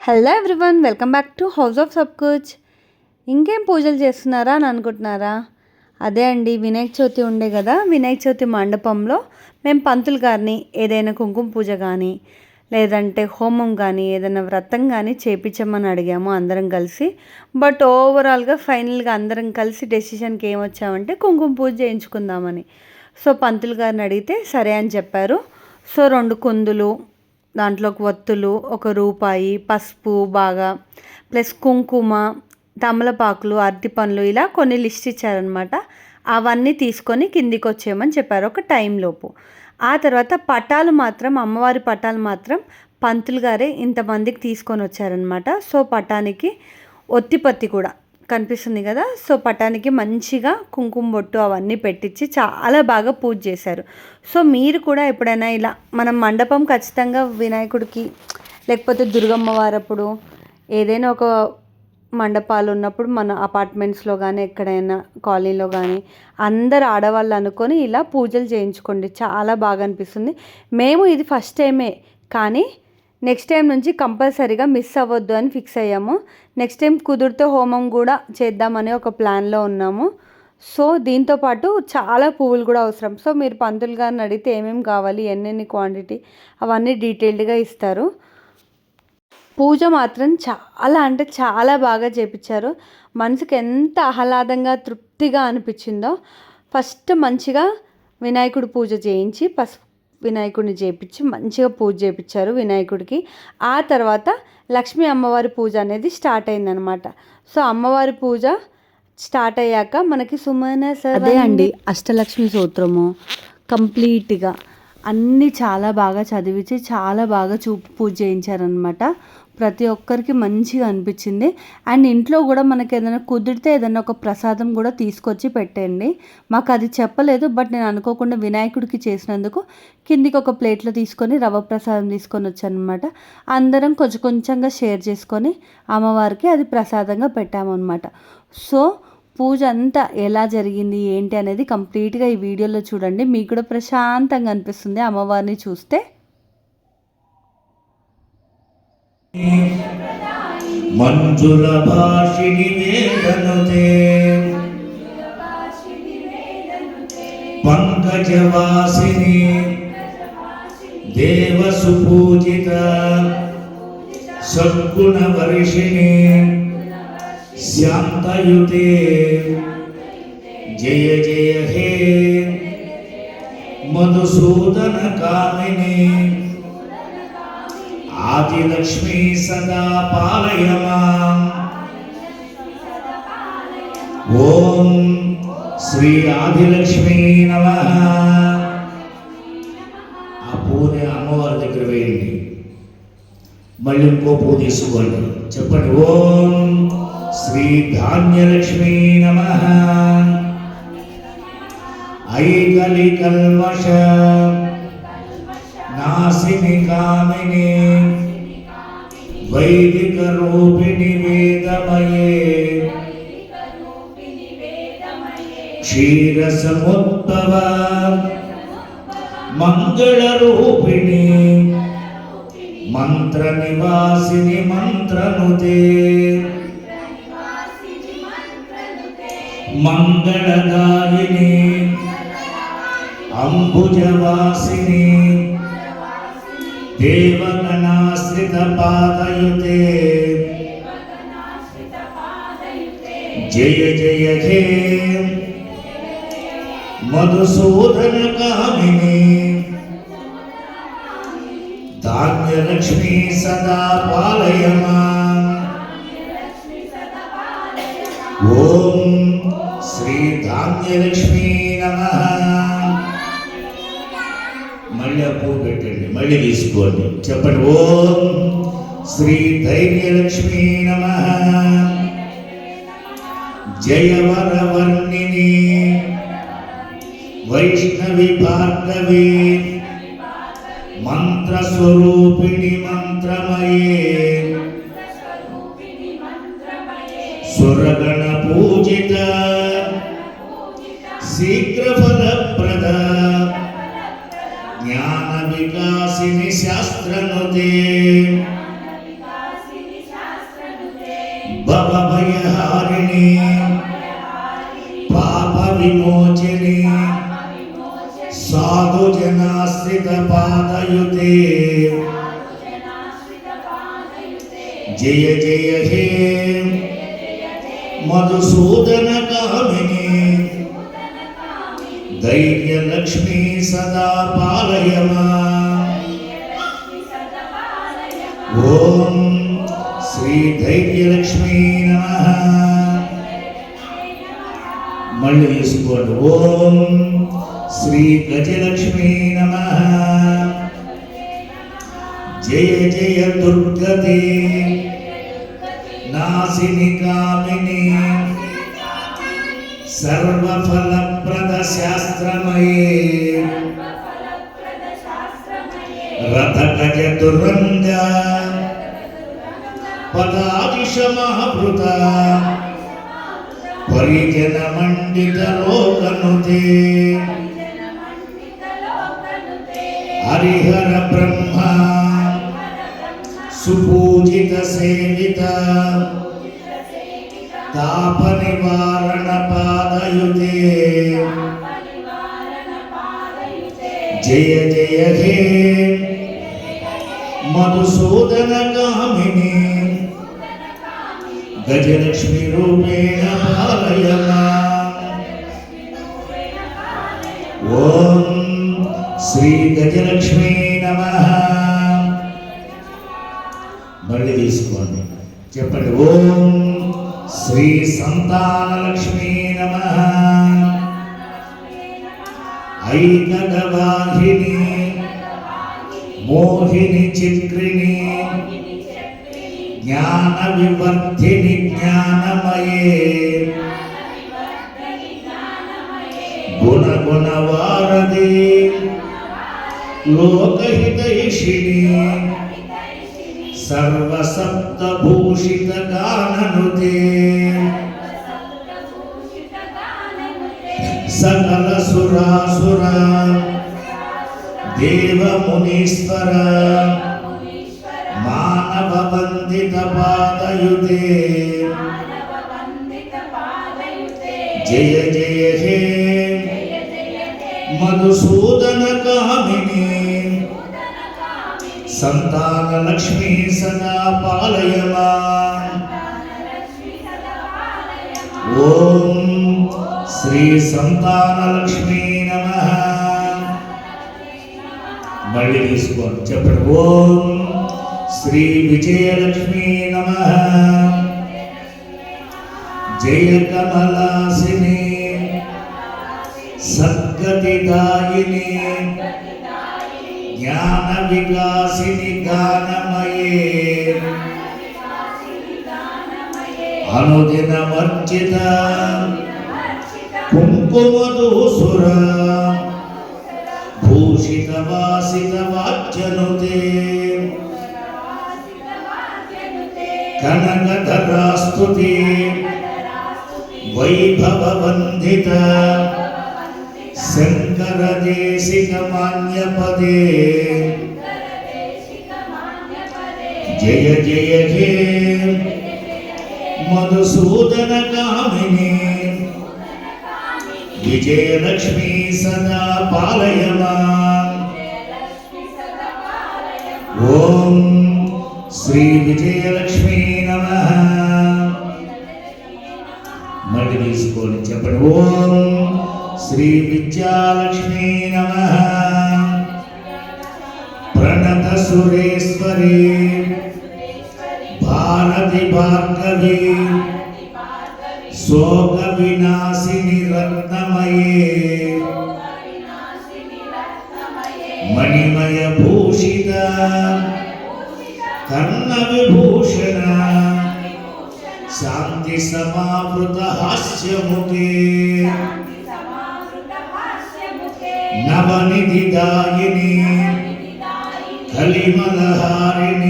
Hello everyone welcome back to house of Sabkuch ఇంకేం పూజలు చేస్తున్నారా అని అనుకుంటున్నారా? అదే అండి వినాయక చవితి ఉండే కదా వినాయక చవితి మండపంలో మేము పంతులు గారిని ఏదైనా కుంకుమ పూజ కానీ లేదంటే హోమం కానీ ఏదైనా వ్రతం కానీ చేపించమని అడిగాము అందరం కలిసి. బట్ ఓవరాల్గా ఫైనల్గా అందరం కలిసి డెసిషన్కి ఏం వచ్చామంటే కుంకుమ పూజ చేయించుకుందామని. సో పంతులు గారిని అడిగితే సరే అని చెప్పారు. సో రెండు కుందులు దాంట్లోకి ఒత్తులు ఒక రూపాయి పసుపు బాగా. ప్లస్ కుంకుమ తమలపాకులు అరటి పండ్లు ఇలా కొన్ని లిస్ట్ ఇచ్చారనమాట అవన్నీ తీసుకొని కిందికి వచ్చేయమని చెప్పారు ఒక టైంలోపు ఆ తర్వాత పటాలు మాత్రం అమ్మవారి పటాలు మాత్రం పంతులు గారే ఇంతమందికి తీసుకొని వచ్చారనమాట సో పటానికి ఒత్తిపత్తి కూడా. కనిపిస్తుంది కదా. సో పటానికి మంచిగా కుంకుమ బొట్టు అవన్నీ పెట్టించి చాలా బాగా పూజ చేశారు. సో మీరు కూడా ఎప్పుడైనా ఇలా మనం మండపం ఖచ్చితంగా వినాయకుడికి లేకపోతే దుర్గమ్మ వారప్పుడు ఏదైనా ఒక మండపాలు ఉన్నప్పుడు మన అపార్ట్మెంట్స్లో కానీ ఎక్కడైనా కాలనీలో కానీ అందరు ఆడవాళ్ళు అనుకొని ఇలా పూజలు చేయించుకోండి. చాలా బాగా అనిపిస్తుంది. మేము ఇది ఫస్ట్ టైమే కానీ నెక్స్ట్ టైం నుంచి కంపల్సరీగా మిస్ అవ్వద్దు అని ఫిక్స్ అయ్యాము. నెక్స్ట్ టైం కుదిరితే హోమం కూడా చేద్దామనే ఒక ప్లాన్లో ఉన్నాము. సో దీంతోపాటు చాలా పువ్వులు కూడా అవసరం. సో మీరు పంతులు గారిని అడిగితే ఏమేమి కావాలి ఎన్నెన్ని క్వాంటిటీ అవన్నీ డీటెయిల్డ్గా ఇస్తారు. పూజ మాత్రం చాలా అంటే చాలా బాగా చేపించారు. మనసుకి ఎంత ఆహ్లాదంగా తృప్తిగా అనిపించిందో ఫస్ట్ మంచిగా వినాయకుడు పూజ చేయించి పసుపు వినాయకుడిని చేపించి మంచిగా పూజ చేయించారు వినాయకుడికి. ఆ తర్వాత లక్ష్మీ అమ్మవారి పూజ అనేది స్టార్ట్ అయిందనమాట సో అమ్మవారి పూజ స్టార్ట్ అయ్యాక మనకి సుమన అదే అండి అష్టలక్ష్మి సూత్రము కంప్లీట్గా అన్నీ చాలా బాగా చదివించి చాలా బాగా చూ పూజ చేయించారనమాట ప్రతి ఒక్కరికి మంచిగా అనిపించింది. అండ్ ఇంట్లో కూడా మనకి ఏదైనా కుదిరితే ఏదైనా ఒక ప్రసాదం కూడా తీసుకొచ్చి పెట్టండి. మాకు అది చెప్పలేదు బట్ నేను అనుకోకుండా వినాయకుడికి చేసినందుకు కిందికి ఒక ప్లేట్లో తీసుకొని రవ్వ ప్రసాదం తీసుకొని వచ్చానమాట అందరం కొంచెం కొంచెంగా షేర్ చేసుకొని అమ్మవారికి అది ప్రసాదంగా పెట్టామన్నమాట. సో పూజ అంతా ఎలా జరిగింది ఏంటి అనేది కంప్లీట్గా ఈ వీడియోలో చూడండి. మీకు కూడా ప్రశాంతంగా అనిపిస్తుంది అమ్మవారిని చూస్తే. మంజుల భాషిణి వేదనుతే పంకజవాసిని దేవసుపూజిత సద్గుణవర్షిణి శాంతయుతే జయ జయ హే మధుసూదన కామిని ఆదిలక్ష్మీ సదా పాలయమా. ఓం శ్రీ ఆదిలక్ష్మీ నమ. ఆ పూని అమ్మవారి దగ్గర వేయండి. మళ్ళీ ఇంకో పూ తీసుకోండి. చెప్పండి ఓం శ్రీ ధాన్యలక్ష్మీ నమ. ఐకలి కల్మష క్షీర సముద్భవ మంగళ రూపిణి మంత్ర నివాసిని మంత్రనుతే మంగళదాయిని అంబుజవాసిని దేవగణాశ్రిత మధుసూదన కామిని ధాన్యలక్ష్మీ సదా పాలయమా ఓం శ్రీ ధాన్యలక్ష్మీ నమ మళ్ళీ పూ పువ్వు పెట్టండి మళ్ళీ తీసుకోండి. చెప్పండి ఓం శ్రీ ధైర్యలక్ష్మీ నమ। జయవరవర్ణిని వైష్ణవి భార్గవి మంత్రస్వరూపిణి మంత్రమయే. సురగణ పూజిత. శీఘ్ర ఫలప్రద జ్ఞాన వికాసిని శాస్త్రనుతే. భవభయహారిణి. పాప విమో జనాశ్రిత పాదయుతే. జయ జయ హే. మధుసూదన కామిని. ధైర్య లక్ష్మీ సదా పాలయమా. ఓం శ్రీ ధైర్యలక్ష్మీ జయ జయ దుర్గతి నాశిని కామిని సర్వఫలప్రద శాస్త్రమయే. రథ గజ పదాదిశ పదాదిశమహృత పరిజన మండిత లోకనుతే. హరిహర బ్రహ్మ సుపూజిత సేవిత. తాప నివారణ పాదయుతే జయ జయ హే. మధుసూదన కామిని గజలక్ష్మి రూపేణ పాలయ ఓం శ్రీ గజలక్ష్మీ నమః. మళ్ళీ తీసుకోండి. చెప్పండి ఓం శ్రీ సంతానలక్ష్మీ నమ. ఐకగవాహిని మోహిని చక్రిణి జ్ఞాన వివర్ధిని జ్ఞానమయే. గుణ గుణ లోకహితైషిణి సర్వసప్తభూషిత గాననుతే సకల సురాసుర దేవ మునీశ్వర మానవ వందిత పాదయుతే సంతాన లక్ష్మీ సదా పాలయమా ఓం శ్రీ సంతాన లక్ష్మీ నమ. మళ్ళీ తీసుకోండి చెప్పండి. ఓం శ్రీ విజయలక్ష్మీ నమ. జయ కమలాసిని సద్గతిదాయిని. జ్ఞాన గానమయే అనుదిన వర్జిత కుంకుమదూసుర భూషిత వాసిత వాచ్యనుతే కనకధరాస్తుతి వైభవ వందిత శంకర దేశిక మాన్యపదే జయ జయ హే మధుసూదన కామిని. విజయలక్ష్మి సదా పాలయమా ఓం శ్రీ విజయలక్ష్మి నమ. మళ్ళీ తీసుకొని చెప్పండి. ఓం శ్రీ విద్యాలక్ష్మి నమ. ప్రణత సురేశ్వరి. భారతి భార్గవి శోక వినాశిని రత్నమయే మణిమయ భూషిత. కర్ణ విభూషణ. శాంతి సమావృత హాస్యముఖే నవనిధి దాయిని కలిమలహారిణి.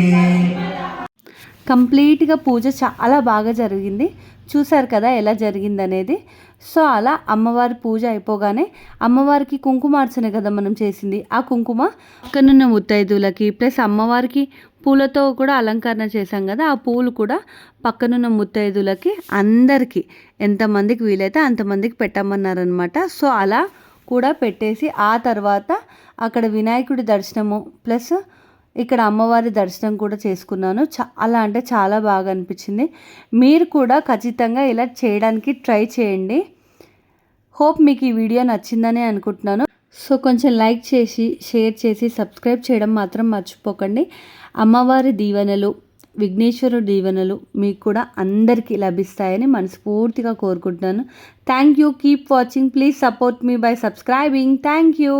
కంప్లీట్గా పూజ చాలా బాగా జరిగింది. చూసారు కదా ఎలా జరిగింది అనేది సో అలా అమ్మవారి పూజ అయిపోగానే అమ్మవారికి కుంకుమార్చన కదా మనం చేసింది. ఆ కుంకుమ పక్కనున్న ముత్తైదులకి ప్లస్ అమ్మవారికి పూలతో కూడా అలంకరణ చేశాం కదా ఆ పూలు కూడా పక్కనున్న ముత్తైదులకి అందరికీ ఎంతమందికి వీలైతే అంతమందికి పెట్టమన్నారనమాట సో అలా కూడా పెట్టేసి ఆ తర్వాత అక్కడ వినాయకుడి దర్శనము ప్లస్ ఇక్కడ అమ్మవారి దర్శనం కూడా చేసుకున్నాను. చాలా అంటే చాలా బాగా అనిపించింది. మీరు కూడా ఖచ్చితంగా ఇలా చేయడానికి ట్రై చేయండి. హోప్ మీకు ఈ వీడియో నచ్చిందని అనుకుంటున్నాను. సో కొంచెం లైక్ చేసి షేర్ చేసి సబ్స్క్రైబ్ చేయడం మాత్రం మర్చిపోకండి. అమ్మవారి దీవెనలు విఘ్నేశ్వరుడు దీవెనలు మీకు కూడా అందరికీ లభిస్తాయని మనస్ఫూర్తిగా కోరుకుంటున్నాను. Thank you. Keep watching. Please support me by subscribing. Thank you.